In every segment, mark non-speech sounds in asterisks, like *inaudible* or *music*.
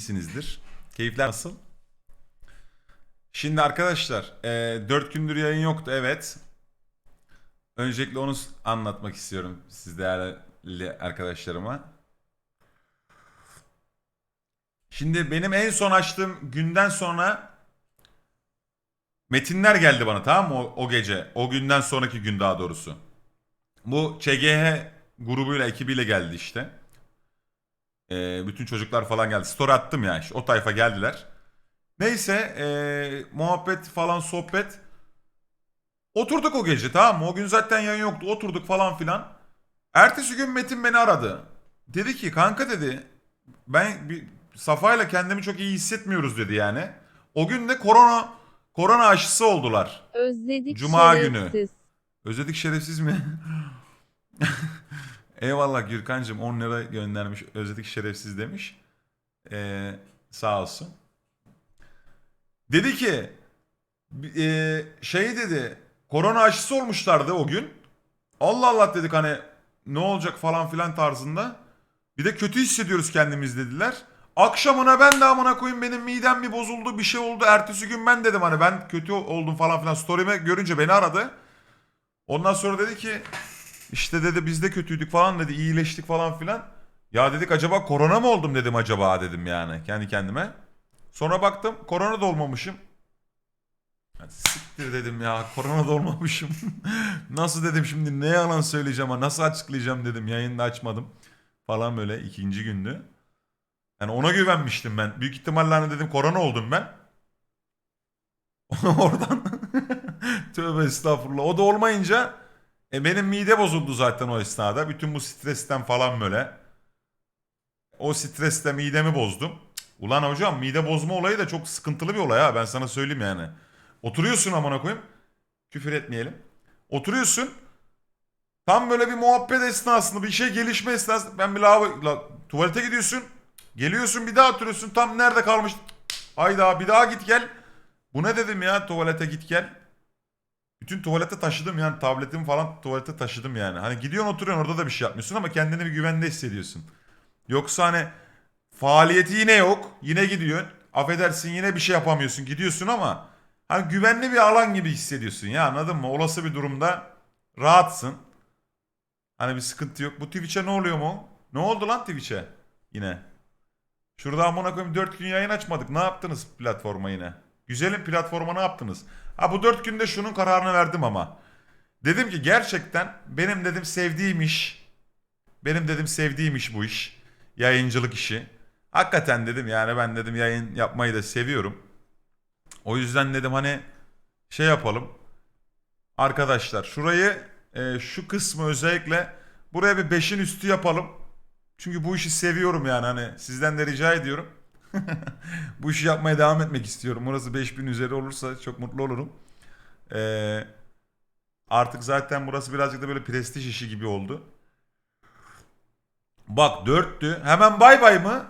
iyisinizdir. Keyifler nasıl? Şimdi arkadaşlar, e, 4 gündür yayın yoktu evet. Öncelikle onu anlatmak istiyorum siz değerli arkadaşlarıma. Şimdi benim en son açtığım günden sonra metinler geldi bana tamam mı o, o gece. O günden sonraki gün daha doğrusu. Bu ÇGH grubuyla ekibiyle geldi işte. Ee, bütün çocuklar falan geldi. Story attım ya işte o tayfa geldiler. Neyse ee, muhabbet falan sohbet. Oturduk o gece tamam mı? O gün zaten yayın yoktu. Oturduk falan filan. Ertesi gün Metin beni aradı. Dedi ki kanka dedi ben bir Safa'yla kendimi çok iyi hissetmiyoruz dedi yani. O gün de korona korona aşısı oldular. Özledik Cuma şerefsiz. günü. Özledik şerefsiz mi? *laughs* Eyvallah Gürkan'cığım 10 lira göndermiş. Özledik şerefsiz demiş. Ee, sağ olsun. Dedi ki e, şey dedi korona aşısı olmuşlardı o gün. Allah Allah dedik hani ne olacak falan filan tarzında. Bir de kötü hissediyoruz kendimiz dediler. Akşamına ben de amına koyayım benim midem bir bozuldu bir şey oldu. Ertesi gün ben dedim hani ben kötü oldum falan filan. Story'me görünce beni aradı. Ondan sonra dedi ki işte dedi biz de kötüydük falan dedi iyileştik falan filan. Ya dedik acaba korona mı oldum dedim acaba dedim yani kendi kendime. Sonra baktım korona da olmamışım. Ya Siktir dedim ya korona da olmamışım. *laughs* nasıl dedim şimdi ne yalan söyleyeceğim nasıl açıklayacağım dedim yayında açmadım. Falan böyle ikinci gündü. Yani ona güvenmiştim ben. Büyük ihtimalle hani dedim korona oldum ben. *laughs* Oradan *laughs* tövbe estağfurullah. O da olmayınca e, benim mide bozuldu zaten o esnada. Bütün bu stresten falan böyle. O stresle midemi bozdum. Ulan hocam mide bozma olayı da çok sıkıntılı bir olay ha. Ben sana söyleyeyim yani. Oturuyorsun amına koyayım. Küfür etmeyelim. Oturuyorsun. Tam böyle bir muhabbet esnasında bir şey gelişme esnasında ben bir lavabo, la- tuvalete gidiyorsun. Geliyorsun bir daha oturuyorsun. Tam nerede kalmış? Hayda bir daha git gel. Bu ne dedim ya tuvalete git gel. Bütün tuvalete taşıdım yani tabletimi falan tuvalete taşıdım yani. Hani gidiyorsun oturuyorsun orada da bir şey yapmıyorsun ama kendini bir güvende hissediyorsun. Yoksa hani faaliyeti yine yok. Yine gidiyorsun. Affedersin yine bir şey yapamıyorsun. Gidiyorsun ama hani güvenli bir alan gibi hissediyorsun ya anladın mı? Olası bir durumda rahatsın. Hani bir sıkıntı yok. Bu Twitch'e ne oluyor mu? Ne oldu lan Twitch'e? Yine. Şurada amına koyayım 4 gün yayın açmadık. Ne yaptınız platforma yine? Güzelim platforma ne yaptınız? Ha bu 4 günde şunun kararını verdim ama. Dedim ki gerçekten benim dedim sevdiğim iş. Benim dedim sevdiğim iş bu iş. Yayıncılık işi. Hakikaten dedim yani ben dedim yayın yapmayı da seviyorum. O yüzden dedim hani şey yapalım. Arkadaşlar şurayı e, şu kısmı özellikle buraya bir 5'in üstü yapalım. Çünkü bu işi seviyorum yani hani sizden de rica ediyorum. Bu işi yapmaya devam etmek istiyorum. Burası 5000 üzeri olursa çok mutlu olurum. Ee, artık zaten burası birazcık da böyle prestij işi gibi oldu. Bak dörttü. Hemen bay bay mı?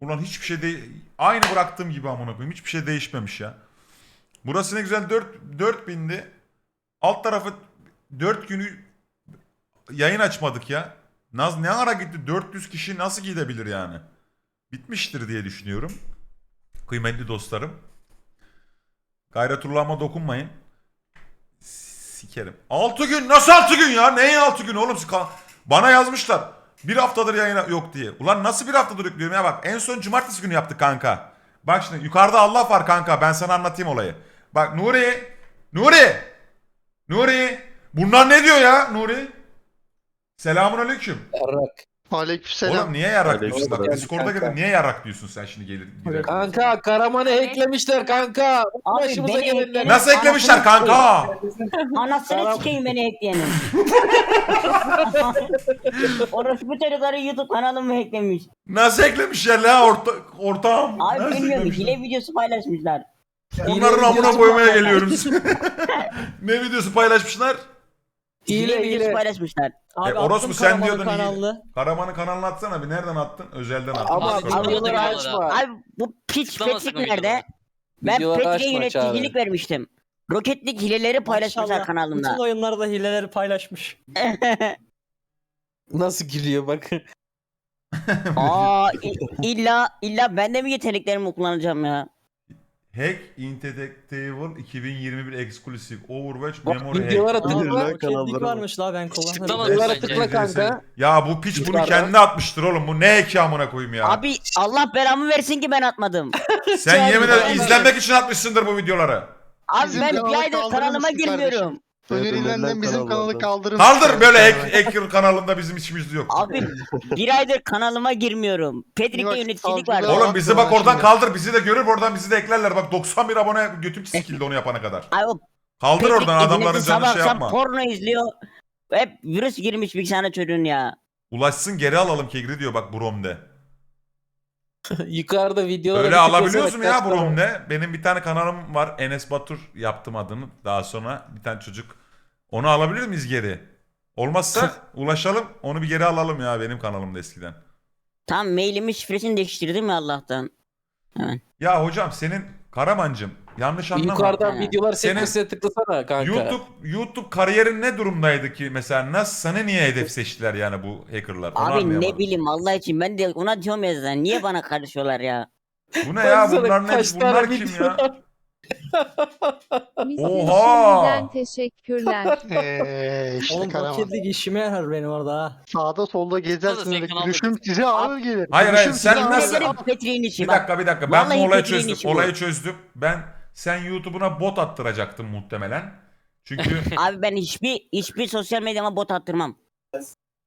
Ulan hiçbir şey de aynı bıraktığım gibi amına koyayım. Hiçbir şey değişmemiş ya. Burası ne güzel 4 4000'di. Alt tarafı 4 günü yayın açmadık ya. Naz ne ara gitti? 400 kişi nasıl gidebilir yani? Bitmiştir diye düşünüyorum. Kıymetli dostlarım. Gayretullah'ıma dokunmayın. Sikerim. 6 gün nasıl 6 gün ya? Neye 6 gün oğlum? Bana yazmışlar. Bir haftadır yayın yok diye. Ulan nasıl bir haftadır yüklüyorum ya bak. En son cumartesi günü yaptık kanka. Bak şimdi yukarıda Allah var kanka. Ben sana anlatayım olayı. Bak Nuri. Nuri. Nuri. Bunlar ne diyor ya Nuri? Selamun aleyküm. Yarrak. Aleykümselam. Oğlum niye yarak diyorsun? Aleykümselam. Bak Discord'a gelin niye yarak diyorsun sen şimdi gelir girer. Kanka Karaman'ı hacklemişler kanka. Abi Başımıza beni gelenler. Nasıl eklemişler kanka? Anasını sikeyim beni ekleyenin. *laughs* Orası bu çocukları YouTube kanalımı eklemiş. Nasıl eklemişler la orta, ortağım? Abi Nasıl bilmiyorum eklemişler? hile videosu paylaşmışlar. Onların Hile amına koymaya geliyoruz. *laughs* ne videosu paylaşmışlar? Hile, Hile videosu hile. paylaşmışlar. Abi E, orospu attım sen Karaman'ın diyordun kanalını. Karaman'ın kanalını atsana bir nereden attın? Özelden attın. Ama Discord'dan. abi, videoları abi, açma. Abi bu piç Patrick sakın nerede? Ben Videoları Patrick'e açma yöneticilik vermiştim. Roketlik hileleri paylaşmışlar Maşallah, kanalımda. Bütün oyunlarda hileleri paylaşmış. *laughs* Nasıl gülüyor bak. Aa i- illa illa ben de mi yeteneklerimi kullanacağım ya? Hack Interactable 2021 Exclusive Overwatch Bak, Memory videolara Hack. tıkla. Aa, Aa, roketlik varmış la ben kullanırım. bak. Videolara tıkla kanka. Ya bu piç bunu kendi atmıştır oğlum. Bu ne hacki amına koyayım ya. Abi Allah belamı versin ki ben atmadım. *laughs* Sen yemin ederim izlenmek için atmışsındır bu videoları. Abi Bizim ben bir kanalı aydır kanalıma girmiyorum. Önerilenden bizim kanalı kaldırın. Kaldır böyle hack, hacker kanalında bizim işimiz yok. Abi bir aydır kanalıma girmiyorum. Bir yöneticilik savcılığa vardı. bak. Oğlum bizi bak oradan kaldır. Bizi de görür oradan bizi de eklerler. Bak 91 abone götüm sikildi onu yapana kadar. Ay o Kaldır Petrik oradan adamların ibnesi canını sabah şey akşam yapma. porno izliyor. Hep virüs girmiş bilgisayarına çocuğun ya. Ulaşsın geri alalım kegri diyor bak Brom'de. *laughs* Yukarıda videolara Öyle alabiliyorsun ya Brom'de. Benim bir tane kanalım var. Enes Batur yaptım adını. Daha sonra bir tane çocuk. Onu alabilir miyiz geri? Olmazsa ulaşalım. Onu bir geri alalım ya benim kanalımda eskiden. Tam mailimi şifresini değiştirdim ya Allah'tan. Ya hocam senin Karamancım yanlış anlama. Yukarıdan videolar Senin- sekmesine tıklasana kanka. YouTube YouTube kariyerin ne durumdaydı ki mesela nasıl sana niye hedef seçtiler yani bu hackerlar? Onu Abi anlayamadım. ne bileyim Allah için ben de ona diyorum ya zaten. Niye bana karışıyorlar ya? Bu ne ya Baksana bunlar ne kaç tane bunlar kim video ya? Oha! Şimdiden teşekkürler. *laughs* Eee işte Oğlum Karaman. roketlik işime yarar benim orada ha. Sağda solda gezersiniz. Gülüşüm size ağır gelir. Hayır, Gülüşüm hayır, size sen ağır nasıl- gelir. İşi Bir bak. dakika bir dakika ben bu Vallahi olayı çözdüm. bu. Olayı çözdüm. Ben sen YouTube'una bot attıracaktın muhtemelen. Çünkü *laughs* Abi ben hiçbir hiçbir sosyal medyama bot attırmam.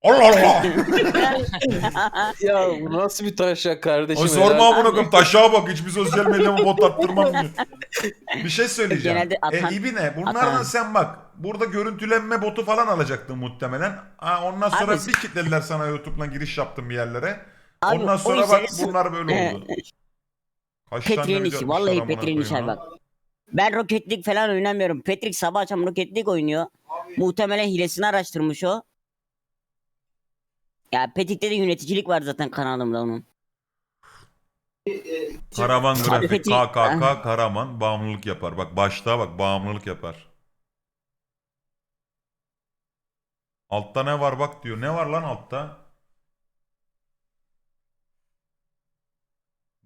Allah Allah. *laughs* Ya bu nasıl bir taşak kardeşim? O ya? sorma amına koyayım taşağa bak hiçbir sosyal medyama bot attırmam diyor. Bir şey söyleyeceğim. Genelde atan- e İbine bunlardan atan. sen bak. Burada görüntülenme botu falan alacaktın muhtemelen. Ha, ondan sonra Abi- bir kitlediler sana YouTube'dan giriş yaptın bir yerlere. Abi, ondan o sonra bak işleri- bunlar böyle oldu. Kaç video işi. Vallahi Petrik'in işi bak. Ben roketlik falan oynamıyorum. Petrik sabah akşam roketlik oynuyor. Muhtemelen hilesini araştırmış o. Ya Petrik'te de yöneticilik var zaten kanalımda onun. Karaman grafik Peki- KKK Karaman bağımlılık yapar. Bak başta bak bağımlılık yapar. Altta ne var bak diyor. Ne var lan altta?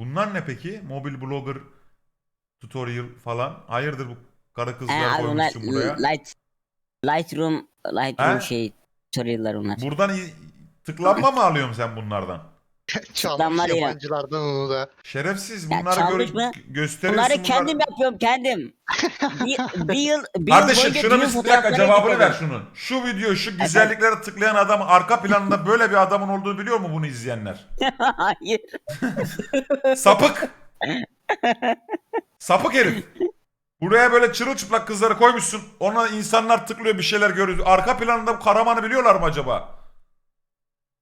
Bunlar ne peki? Mobil blogger tutorial falan. Hayırdır bu karı He kızlar abi onlar koymuşsun buraya. Light Lightroom Lightroom He? şey tutorial'lar onlar. Buradan i- tıklanma mı alıyorsun sen bunlardan? *laughs* Çalmış ya. yabancılardan onu da. Şerefsiz Ya bunları çalmış mı? gösteriyorsun. Bunları bunlar- kendim yapıyorum kendim. Bir, *laughs* bir yıl bir Kardeşim yıl düğün bir dakika cevabını ver şunun. Şu video şu güzelliklere tıklayan adam arka planında böyle bir adamın olduğunu biliyor mu bunu izleyenler? *laughs* Hayır. *laughs* Sapık. Sapık herif. Buraya böyle çırılçıplak kızları koymuşsun. Ona insanlar tıklıyor bir şeyler görüyor. Arka planında bu Karaman'ı biliyorlar mı acaba?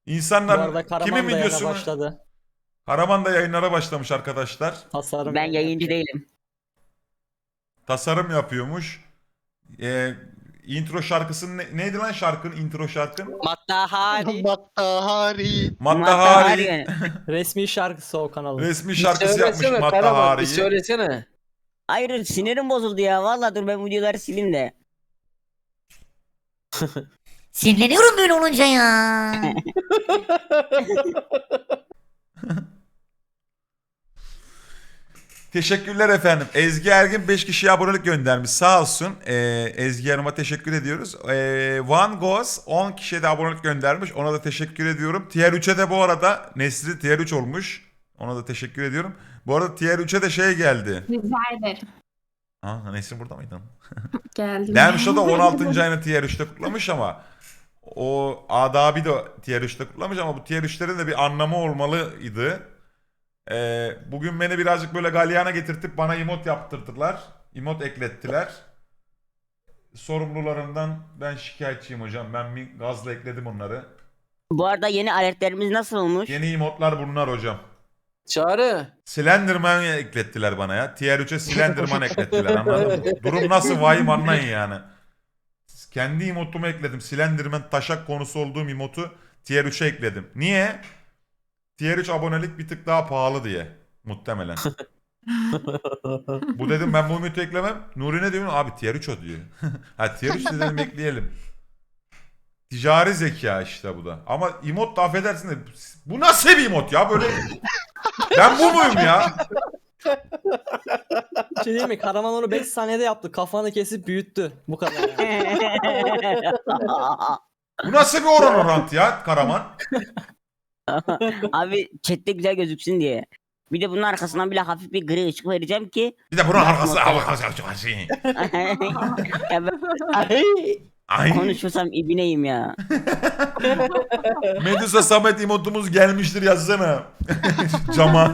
Bu İnsanlar arada Karaman kimin da yayına videosunu? başladı. Karaman da yayınlara başlamış arkadaşlar. Tasarım. Ben yayıncı değilim. Tasarım yapıyormuş. Ee, intro şarkısının ne- neydi lan şarkının intro şarkın? *laughs* Mattahari. Mattahari. Mattahari. Resmi şarkısı o kanalın. Resmi Bir şarkısı yapmış söylesene Karaman, Bir Mattahari'yi. söylesene. Hayır sinirim bozuldu ya. Vallahi dur ben videoları sileyim de. Sinirleniyorum böyle olunca ya. *laughs* Teşekkürler efendim. Ezgi Ergin 5 kişiye abonelik göndermiş. Sağ olsun. Ee, Ezgi Hanım'a teşekkür ediyoruz. Ee, One Goes 10 kişiye de abonelik göndermiş. Ona da teşekkür ediyorum. Tier 3'e de bu arada Nesri Tier 3 olmuş. Ona da teşekkür ediyorum. Bu arada Tier 3'e de şey geldi. Rica ederim. Aa Nesrin burada mıydın? *laughs* Geldim. Lemşo da 16. ayını Tier 3'te kutlamış ama o Adabi de Tier 3'te kutlamış ama bu Tier 3'lerin de bir anlamı olmalıydı. Ee, bugün beni birazcık böyle galyana getirtip bana emot yaptırdılar. Emot eklettiler. Sorumlularından ben şikayetçiyim hocam. Ben bir gazla ekledim onları. Bu arada yeni aletlerimiz nasıl olmuş? Yeni emotlar bunlar hocam. Çağrı. Slenderman eklettiler bana ya. Tier 3'e Slenderman eklettiler anladın mı? Durum nasıl vahim anlayın yani. Kendi emotumu ekledim. Slenderman taşak konusu olduğum emotu Tier 3'e ekledim. Niye? Tier 3 abonelik bir tık daha pahalı diye. Muhtemelen. bu dedim ben bu emotu eklemem. Nuri ne diyor? Abi Tier 3 o diyor. ha Tier 3 de dedim ekleyelim. ticari zeka işte bu da. Ama emot da affedersin de bu nasıl bir emot ya böyle ben bu muyum ya? Bir şey değil mi? Karaman onu 5 saniyede yaptı. Kafanı kesip büyüttü. Bu kadar yani. *laughs* Bu nasıl bir oran orantı ya Karaman? *laughs* Abi chatte güzel gözüksün diye. Bir de bunun arkasından bile hafif bir gri ışık vereceğim ki. Bir de bunun arkası *laughs* ya ben Ay. konuşursam ibineyim ya. *laughs* Medusa Samet emotumuz gelmiştir yazsana. Cama.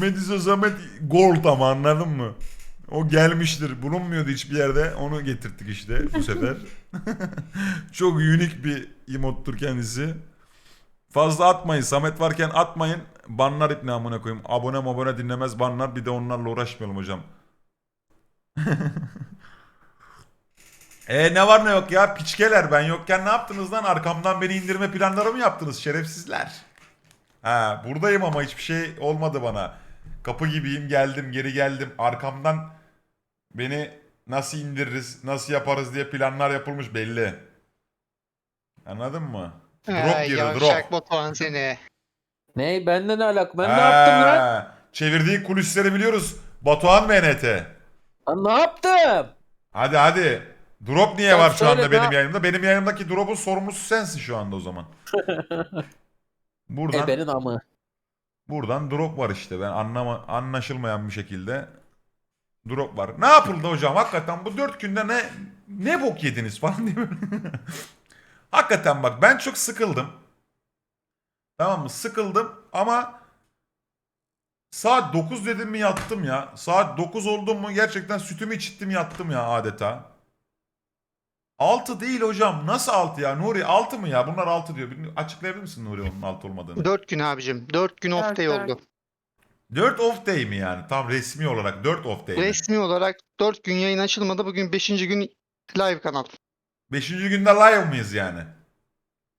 Medusa Samet gold ama anladın mı? O gelmiştir. Bulunmuyordu hiçbir yerde. Onu getirttik işte bu *laughs* sefer. *laughs* Çok unik bir emottur kendisi. Fazla atmayın. Samet varken atmayın. Banlar ipne amına koyayım. Abone abone dinlemez banlar. Bir de onlarla uğraşmayalım hocam. *laughs* E ne var ne yok ya piçkeler ben yokken ne yaptınız lan arkamdan beni indirme planları mı yaptınız şerefsizler? Ha buradayım ama hiçbir şey olmadı bana. Kapı gibiyim geldim geri geldim arkamdan beni nasıl indiririz nasıl yaparız diye planlar yapılmış belli. Anladın mı? Drop girdi drop. Batuhan seni. Ne benden ne alaka? Ben ne yaptım lan? Ha, Çevirdiği kulisleri biliyoruz. Batuhan MNT. Lan ne yaptım? Hadi hadi. Drop niye Sen var şu anda benim daha- yayınımda? Benim yayınımdaki drop'un sorumlusu sensin şu anda o zaman. *laughs* Buradan Ebenin amı. buradan drop var işte. Ben anlama anlaşılmayan bir şekilde drop var. Ne yapıldı hocam? Hakikaten bu dört günde ne ne bok yediniz falan diye. *laughs* Hakikaten bak ben çok sıkıldım. Tamam mı? Sıkıldım ama saat 9 dedim mi yattım ya. Saat 9 oldu mu gerçekten sütümü içittim yattım ya adeta. 6 değil hocam. Nasıl 6 ya? Nuri 6 mı ya? Bunlar 6 diyor. Açıklayabilir misin Nuri onun 6 olmadığını? 4 gün abicim. 4 gün off day oldu. 4 off day mi yani? Tam resmi olarak 4 off day mi? Resmi olarak 4 gün yayın açılmadı. Bugün 5. gün live kanal. 5. günde live mıyız yani?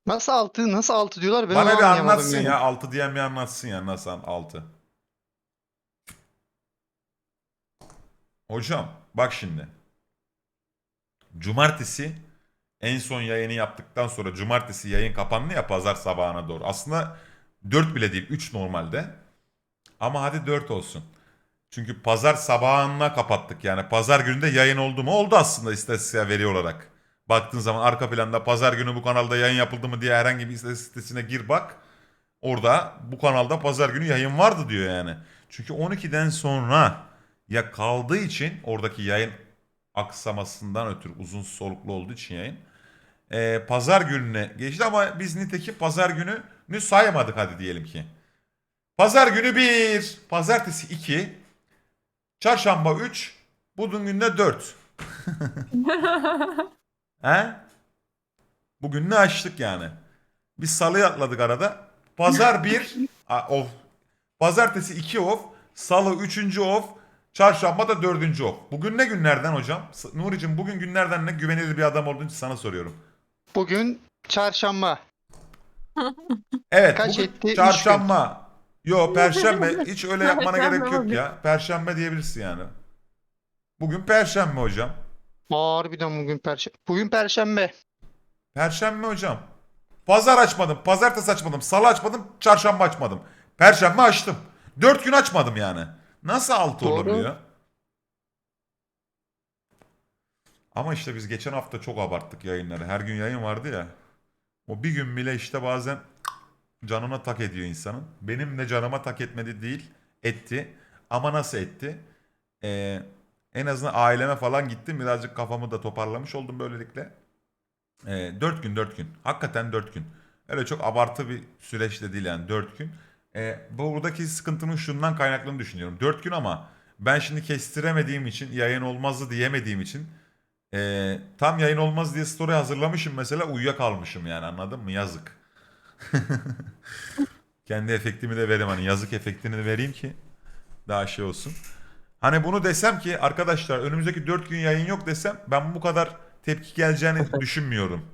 Nasıl 6? Nasıl 6 diyorlar? Ben Bana onu bir anlayamadım anlatsın yani. ya. 6 diyen bir anlatsın ya. Nasıl 6? Hocam bak şimdi. Cumartesi en son yayını yaptıktan sonra cumartesi yayın kapandı ya pazar sabahına doğru. Aslında 4 bile değil 3 normalde. Ama hadi 4 olsun. Çünkü pazar sabahına kapattık yani. Pazar günü de yayın oldu mu? Oldu aslında istatistiğe veri olarak. Baktığın zaman arka planda pazar günü bu kanalda yayın yapıldı mı diye herhangi bir istatistik sitesine gir bak. Orada bu kanalda pazar günü yayın vardı diyor yani. Çünkü 12'den sonra ya kaldığı için oradaki yayın aksamasından ötürü uzun soluklu olduğu için yayın. e, pazar gününe geçti ama biz nitekim pazar gününü saymadık hadi diyelim ki. Pazar günü 1, pazartesi 2, çarşamba 3, bugün günde 4. *laughs* He? Bugün ne açtık yani? Biz salıyı atladık arada. Pazar 1 off. Pazartesi 2 off. Salı 3. off. Çarşamba da 4. off. Bugün ne günlerden hocam? Nuri'cim bugün günlerden ne güvenilir bir adam olduğun için sana soruyorum. Bugün çarşamba. Evet Kaç bugün etti? Üç çarşamba. Yo *laughs* perşembe. Hiç öyle yapmana gerek yok ya. Perşembe diyebilirsin yani. Bugün perşembe hocam. Harbiden bugün perşembe. Bugün perşembe. Perşembe hocam. Pazar açmadım, pazartesi açmadım, salı açmadım, çarşamba açmadım. Perşembe açtım. Dört gün açmadım yani. Nasıl altı Doğru. olabiliyor? Ama işte biz geçen hafta çok abarttık yayınları. Her gün yayın vardı ya. O bir gün bile işte bazen canına tak ediyor insanın. Benim de canıma tak etmedi değil. Etti. Ama nasıl etti? Ee, en azından aileme falan gittim. Birazcık kafamı da toparlamış oldum böylelikle. E, 4 gün 4 gün. Hakikaten 4 gün. Öyle çok abartı bir süreç de değil yani 4 gün. E, buradaki sıkıntının şundan kaynaklandığını düşünüyorum. 4 gün ama ben şimdi kestiremediğim için yayın olmazdı diyemediğim için e, tam yayın olmaz diye story hazırlamışım mesela uyuyakalmışım yani anladın mı? Yazık. *laughs* Kendi efektimi de vereyim hani yazık efektini de vereyim ki daha şey olsun. Hani bunu desem ki arkadaşlar önümüzdeki 4 gün yayın yok desem ben bu kadar tepki geleceğini *laughs* düşünmüyorum.